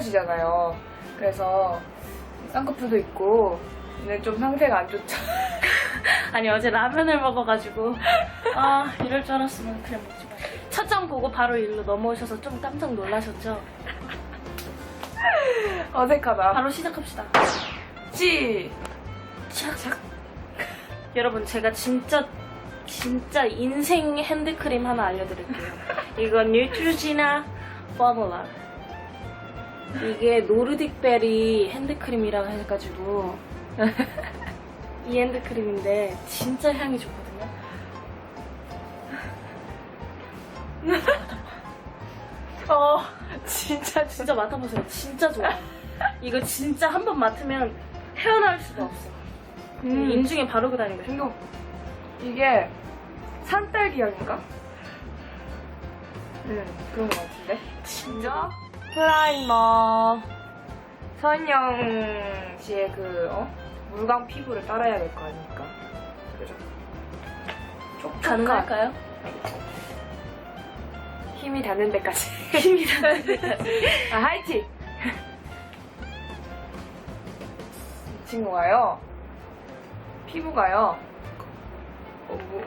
이 쇼컷이잖아요. 그래서 쌍꺼풀도 있고 오늘 좀 상태가 안 좋죠. 아니 어제 라면을 먹어가지고 아 이럴 줄 알았으면 그냥 먹지 마. 첫장 보고 바로 일로 넘어오셔서 좀 깜짝 놀라셨죠? 어색하다. 바로 시작합시다. 시 시작. 여러분 제가 진짜 진짜 인생 핸드크림 하나 알려드릴게요. 이건 뉴트루지나 포뮬라. 이게 노르딕 베리 핸드크림이라고 해가지고 이 핸드크림인데 진짜 향이 좋거든요. 어 진짜 진짜 맡아보세요. 진짜 좋아. 이거 진짜 한 번 맡으면 헤어나올 수가 없어. 음. 인중에 바르고 다니는 거. 이거 이게 산딸기 향인가? 응 그런 것 같은데. 진짜? 프라이머 선영 씨의 그 어? 물광 피부를 따라야 될 거 아닙니까? 그죠? 촉촉한 가능할까요? 힘이 닿는 데까지. 힘이 나는 데까지. 아 하이팅! 이 친구가요 피부가요 어, 뭐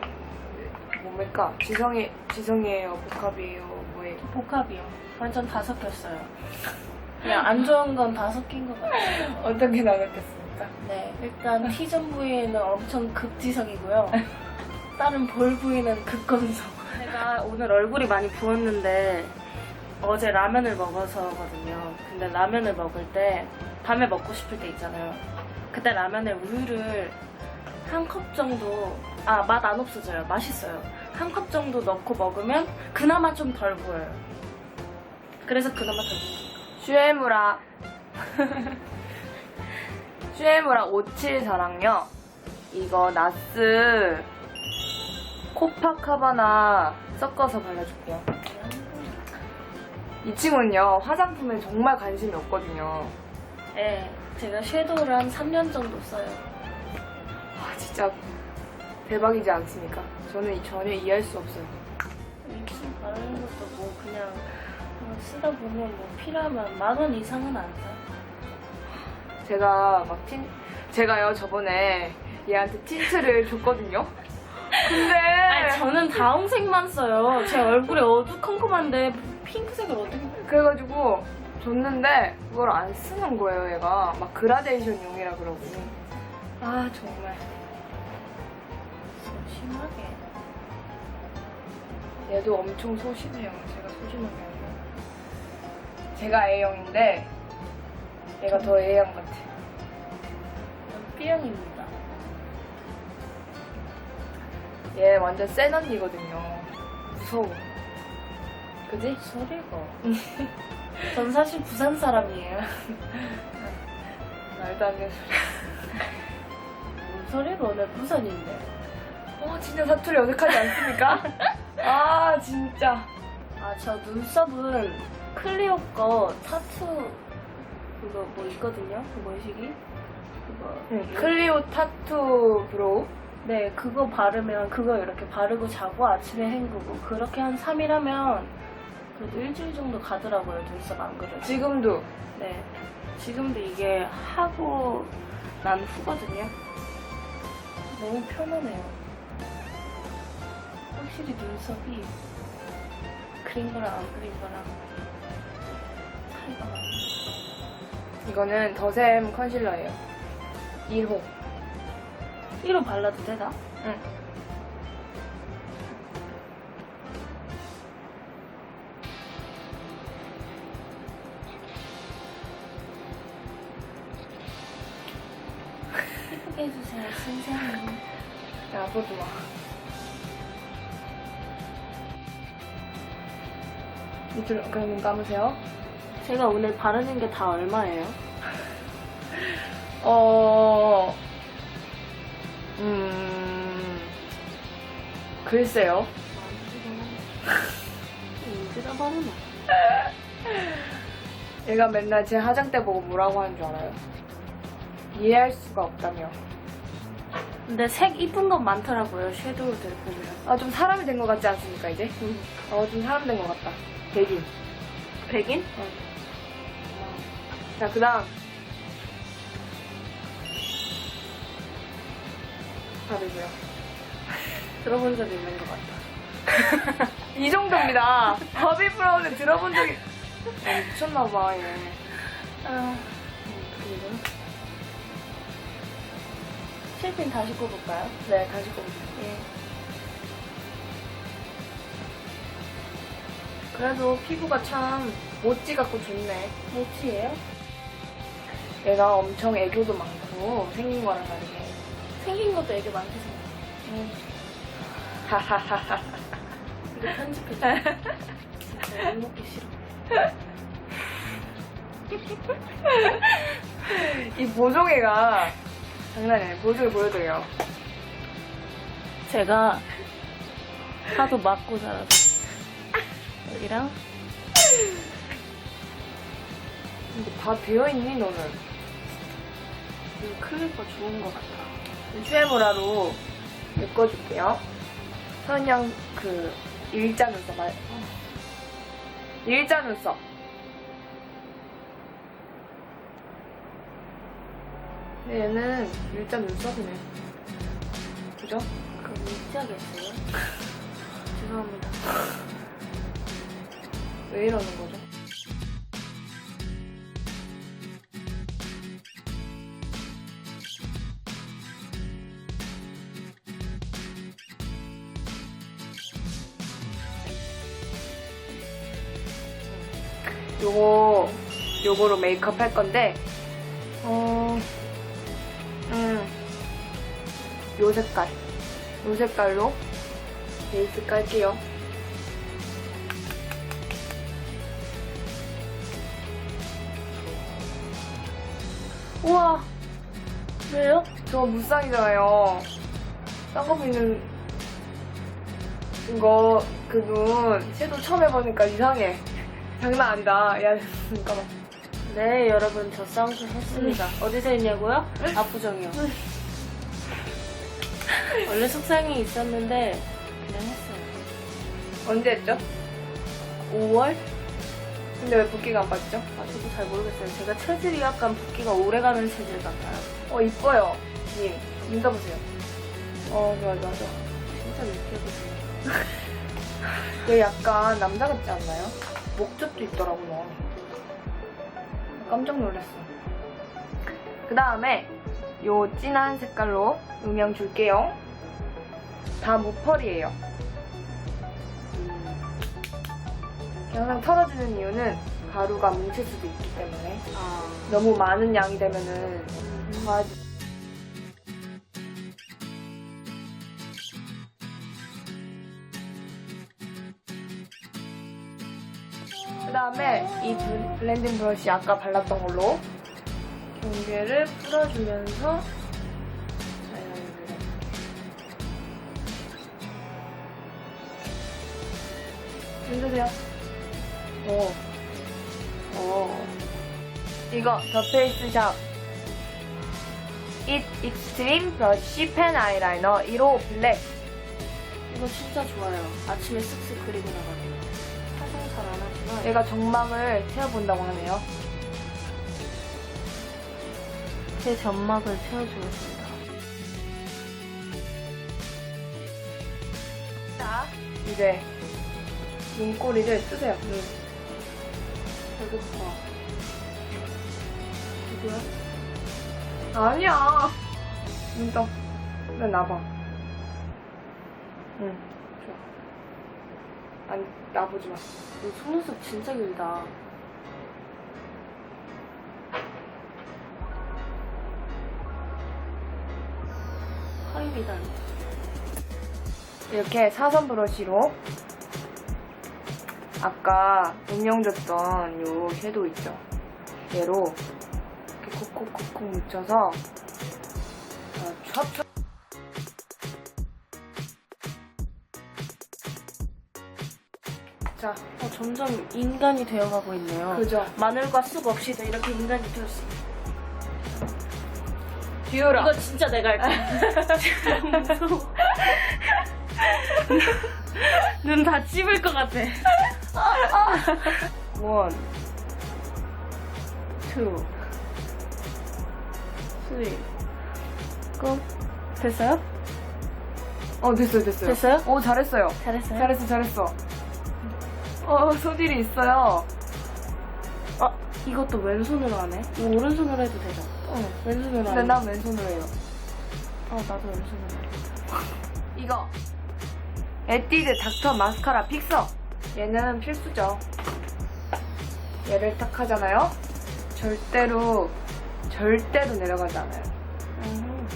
뭡니까 지성이 지성이에요 복합이에요 뭐예요 복합이요. 완전 다 섞였어요. 그냥 안 좋은 건 다 섞인 것 같아요. 어떻게 나눴겠습니까? 네, 일단 T존 부위는 엄청 극지성이고요. 다른 볼 부위는 극건성. 제가 오늘 얼굴이 많이 부었는데 어제 라면을 먹어서거든요. 근데 라면을 먹을 때 밤에 먹고 싶을 때 있잖아요. 그때 라면에 우유를 한 컵 정도 아 맛 안 없어져요. 맛있어요. 한 컵 정도 넣고 먹으면 그나마 좀덜 부어요. 그래서 그나마 덜 부어요. 슈에무라 슈에무라 574랑요 이거 나스 코파카바나 섞어서 발라줄게요 이 친구는요 화장품에 정말 관심이 없거든요 네, 제가 섀도우를 한 3년 정도 써요. 와 진짜 대박이지 않습니까? 저는 전혀 이해할 수 없어요 입술 바르는 것도 뭐 그냥 어, 쓰다 보면 뭐 필요하면 만 원 이상은 안 사. 제가 막 틴, 제가요 저번에 얘한테 틴트를 줬거든요 근데 아니 저는 다홍색만 써요. 제 얼굴이 어두컴컴한데 핑크색을 어떻게? 그래가지고 줬는데 그걸 안 쓰는 거예요 얘가 막 그라데이션용이라 그러고 아 정말 심하게. 얘도 엄청 소심해요 제가 소심한 게 아니라 제가 A형인데 얘가 더 A형 같아 B형입니다. 얘 완전 센 언니거든요 무서워 그지? 소리가. 전 사실 부산 사람이에요. 말도 안 되는 소리 뭔 소리가 오늘 부산인데. 어 진짜 사투리 어색하지 않습니까? 아 진짜 아 저 눈썹은 클리오 거 타투 그거 뭐 있거든요. 그 뭐시기? 그거. 응, 클리오 타투 브로우 네, 그거 바르면 그거 이렇게 바르고 자고 아침에 헹구고 그렇게 한 3일 하면 그래도 일주일 정도 가더라고요. 눈썹 안 그려도. 지금도 네. 지금도 이게 하고 난 후거든요. 너무 편하네요. 확실히 눈썹이 그린 거랑 안 그린 거랑 차이가 많아요. 이거는 더샘 컨실러예요 1호 1호 발라도 되나? 응. 예쁘게 해주세요, 선생님. 야, 그거 좋 이들 그럼 눈 감으세요. 제가 오늘 바르는 게 다 얼마예요? 어, 음, 글쎄요. 바르나? 얘가 맨날 제 화장대 보고 뭐라고 하는 줄 알아요? 이해할 수가 없다며. 근데 색 이쁜 건 많더라고요, 섀도우들 보면. 아, 좀 사람이 된 것 같지 않습니까, 이제? 어, 좀 사람 된 것 같다. 백인. 백인? 자, 그 다음. 다르고요. 들어본 적 있는 것 같다. 이 정도입니다. 버비 브라운을 들어본 적이. 아, 미쳤나봐, 얘. 아, 어떻게 이거는? 실핀 다시 꼽을까요? 네, 다시 꼽으세요. 예. 그래도 피부가 참 모찌 같고 좋네. 모치예요? 얘가 엄청 애교도 많고 생긴 거랑 다르게. 생긴 것도 애교 많게 생겼어. 음. 하하하하. 이거 편집해줘. 진짜 못 먹기 싫어. 이 보조개가 장난이 아니에요. 보조개 보여드려요. 제가 하도 맞고 자라서 여기랑 근데 다 되어있니, 너는? 이 클리퍼 좋은 것 같아. 슈에모라로 묶어줄게요. 선영 그 일자 눈썹 말. 일자 눈썹. 근데 얘는 일자 눈썹이네. 그죠? 그럼 일자겠어요? 죄송합니다. 왜 이러는 거죠? 요거 요거로 메이크업 할 건데 어, 음, 요 색깔 요 색깔로 베이스 깔게요. 우와 왜요? 저 무쌍이잖아요. 쌍꺼풀 있는 거, 그 눈, 섀도우 처음 해보니까 이상해. 장난 아니다. 야, 잠깐만. 네, 여러분, 저 쌍수 했습니다. 어디서 했냐고요? 압구정이요. 원래 속상이 있었는데, 그냥 했어요. 언제 했죠? 5월? 근데 왜 붓기가 안 빠지죠? 아, 저도 잘 모르겠어요. 제가 체질이 약간 붓기가 오래가는 체질 같아요. 어, 이뻐요. 님, 믿어보세요. 어, 좋아, 좋아, 좋아. 진짜 느껴보세요. 얘 약간 남자 같지 않나요? 목젖도 있더라고요. 깜짝 놀랐어. 그 다음에 요 진한 색깔로 음영 줄게요. 다 무펄이에요. 항상 털어주는 이유는 가루가 뭉칠 수도 있기 때문에 아, 너무 많은 양이 되면은 과하지. 그 다음에 이 블- 블렌딩 브러쉬 아까 발랐던 걸로 경계를 풀어주면서 자연을 힘드세요? 오. 오. 이거 더 페이스 샵 잇 익스트림 브러쉬 펜 아이라이너 1호 블랙 이거 진짜 좋아요. 아침에 쓱쓱 그리고 나가요. 화장 잘 안 하지만, 얘가 점막을 채워본다고 하네요 제 점막을 채워주었습니다. 자 이제 눈꼬리를 쓰세요 눈. 배고파. 누구야? 아니야 눈떠 그래 나봐 응 좋아 아니 나보지 마이 속눈썹 진짜 길다. 하이리단. 이렇게 사선 브러쉬로 아까 음영줬던 요 섀도우 있죠? 얘로 이렇게 콕콕콕콕 묻혀서 어, 촥촥 자, 어, 점점 인간이 되어가고 있네요. 그죠? 마늘과 쑥 없이도 이렇게 인간이 되었어. 비율아. 이거 진짜 내가 할 거야. 너무 무서워. 눈 다 찝을 것 같아. 쓰리. 고. 됐어요? 어, 됐어요, 됐어요. 됐어요? 오, 잘했어요. 잘했어요? 잘했어, 잘했어. 어, 소질이 있어요. 아, 이것도 왼손으로 하네? 이거 오른손으로 해도 되죠? 어. 왼손으로 근데 하네. 난 왼손으로 해요. 아, 나도 왼손으로 해. 이거. 에뛰드 닥터 마스카라 픽서. 얘는 필수죠. 얘를 딱 하잖아요. 절대로, 절대로 내려가지 않아요. 음.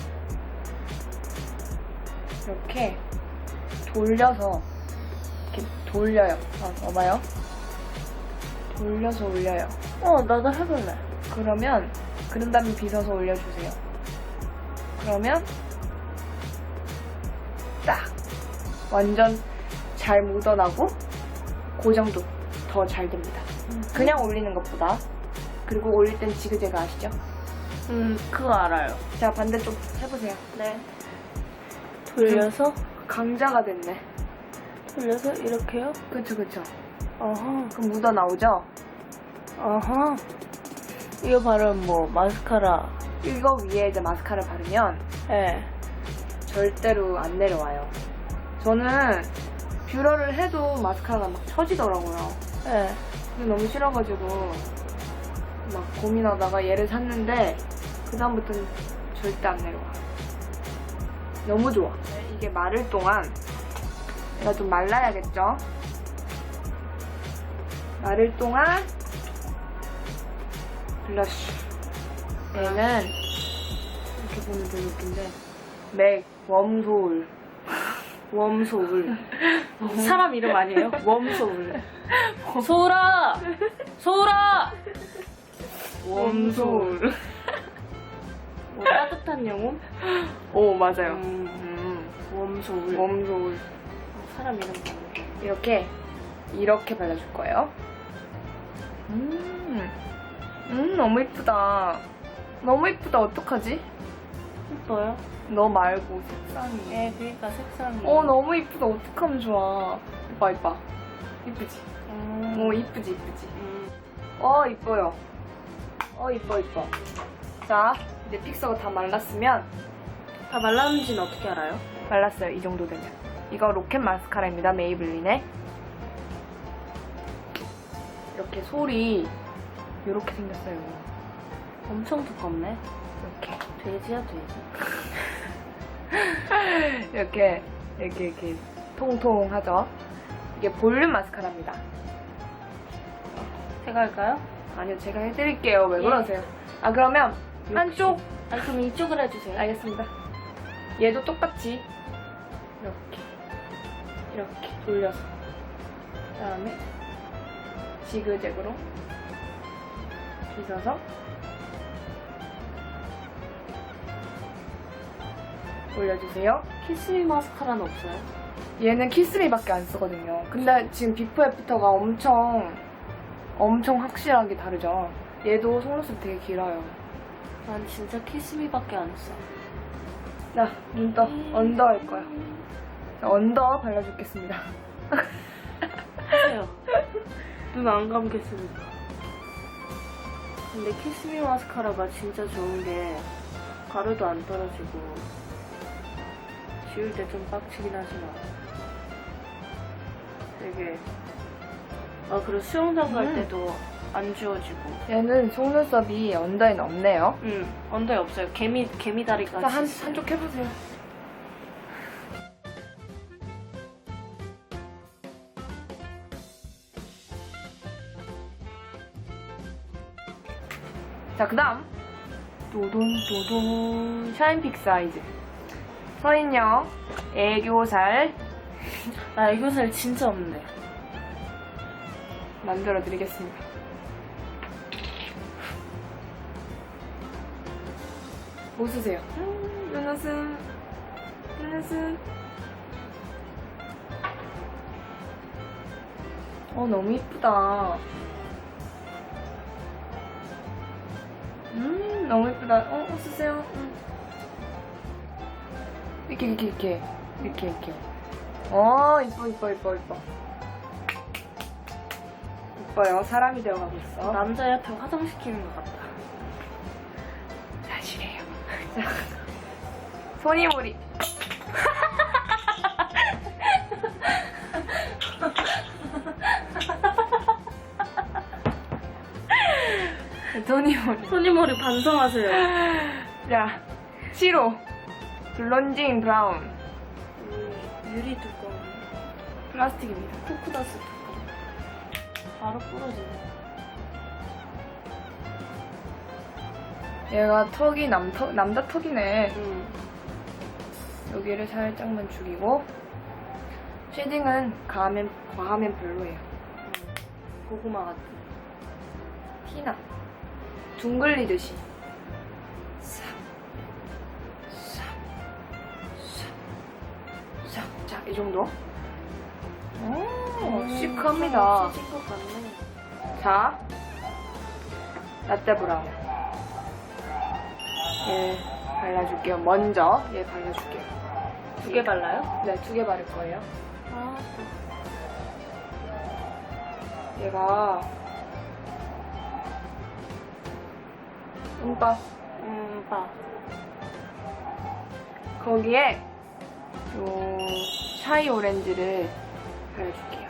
이렇게 돌려서 이렇게 돌려요. 어, 봐봐요. 돌려서 올려요. 어, 나도 해볼래. 그러면 그런 다음에 빗어서 올려주세요. 그러면 딱 완전 잘 묻어나고 고정도 더 잘 됩니다. 그냥 올리는 것보다 그리고 올릴 땐 지그재그 아시죠? 음, 그거 알아요. 자 반대쪽 해보세요. 네. 돌려서, 강자가 됐네. 돌려서 이렇게요? 그쵸 그쵸. 어허, 그럼 묻어 나오죠? 어허. 이거 바로 뭐, 마스카라. 이거 위에 이제 마스카라 바르면 예. 절대로 안 내려와요. 저는 뷰러를 해도 마스카라가 막 처지더라고요. 예. 근데 너무 싫어가지고 막 고민하다가 얘를 샀는데 그 다음부터는 절대 안 내려와. 너무 좋아. 이게 마를 동안 얘가 좀 말라야겠죠? 마를 동안 블러쉬. 얘는 이렇게 보면 되게 웃긴데 맥 웜소울 웜소울. 사람 이름 아니에요? 웜소울. 소울아! 소울아! 웜소울. 뭐 따뜻한 영혼? 오 맞아요. 음, 음, 웜소울. 웜소울 사람 이름 아니에요? 이렇게 이렇게 발라줄 거예요. 음, 음 너무 이쁘다. 너무 이쁘다. 어떡하지? 예뻐요? 너 말고 색상이. 예, 그러니까 색상이. 어 너무 이쁘다. 어떡하면 좋아. 이봐 이봐. 이쁘지? 음. 어 이쁘지 이쁘지. 음. 어 이뻐요. 어 이뻐 이뻐. 자 이제 픽서가 다 말랐으면 다 말랐는지는 어떻게 알아요? 말랐어요. 이 정도 되면. 이거 로켓 마스카라입니다. 메이블린의. 이렇게 솔이 이렇게 생겼어요. 엄청 두껍네. 이렇게. 돼지야, 돼지. 이렇게, 이렇게, 이렇게 통통하죠? 이게 볼륨 마스카라입니다. 제가 할까요? 아니요, 제가 해드릴게요. 왜 예. 그러세요? 아, 그러면 한쪽. 아니, 그럼 이쪽을 해주세요. 알겠습니다. 얘도 똑같이 이렇게, 이렇게 돌려서. 그 다음에 지그재그로 빗어서 올려주세요. 키스미 마스카라는 없어요? 얘는 키스미밖에 안 쓰거든요. 근데 지금 비포 애프터가 엄청 엄청 확실하게 다르죠. 얘도 속눈썹 되게 길어요. 난 진짜 키스미밖에 안 써. 자, 눈떠 언더 할 거야. 자, 언더 발라주겠습니다. 하세요. 눈 안 감겠으니까. 근데 키스미 마스카라가 진짜 좋은 게 가루도 안 떨어지고 지울 때 좀 빡치긴 하지만 되게 아 그리고 수영장 갈 음. 때도 안 지워지고 얘는 속눈썹이 언더에는 없네요. 응 언더에 없어요 개미 개미 다리까지 자, 한, 있어요. 한쪽 해보세요. 자, 그 다음. 도돈 도돈 샤인픽 사이즈. 서인영, 애교살 나 애교살 진짜 없는데 만들어 드리겠습니다. 웃으세요. 음, 눈웃음. 눈웃음. 어, 너무 이쁘다. 음, 너무 이쁘다. 어, 웃으세요. 음. 이렇게, 이렇게, 이렇게. 이렇게, 이렇게. 어, 이뻐, 이뻐, 이뻐, 이뻐. 예뻐요. 사람이 되어가고 있어. 남자한테 화장시키는 것 같다. 사실이에요. 자, 손이모리. 손이모리. 손이머리 반성하세요. 자, 시로. 블론징 브라운. 이 유리 뚜껑. 플라스틱입니다. 코코다스 뚜껑. 바로 부러지네. 얘가 턱이 남턱, 남자 턱이네. 응. 여기를 살짝만 죽이고. 쉐딩은 과하면, 과하면 별로예요. 고구마 같은. 티나. 둥글리듯이. 이 정도. 오, 시크합니다. 시것 같네. 자, 라떼 브라운. 얘 발라줄게요. 먼저 얘 발라줄게요. 두 개 발라요? 네, 두 개 바를 거예요. 아, 얘가 음빠 음, 봐. 거기에 요 샤이 오렌지를 발라줄게요.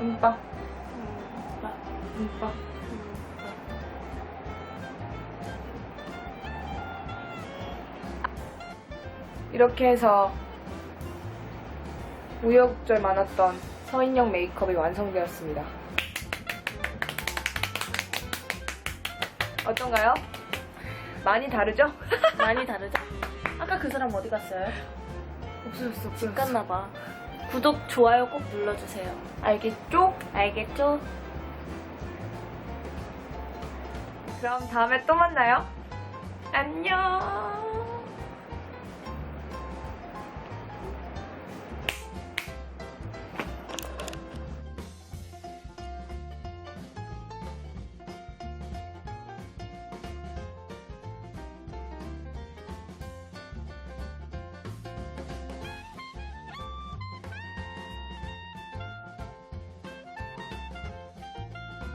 음빠, 음, 봐. 음빠. 이렇게 해서 우여곡절 많았던 서인영 메이크업이 완성되었습니다. 어떤가요? 많이 다르죠? 많이 다르죠? 아까 그 사람 어디 갔어요? 없어졌어, 없어졌어. 갔나봐. 구독, 좋아요 꼭 눌러주세요. 알겠죠? 알겠죠? 그럼 다음에 또 만나요. 안녕.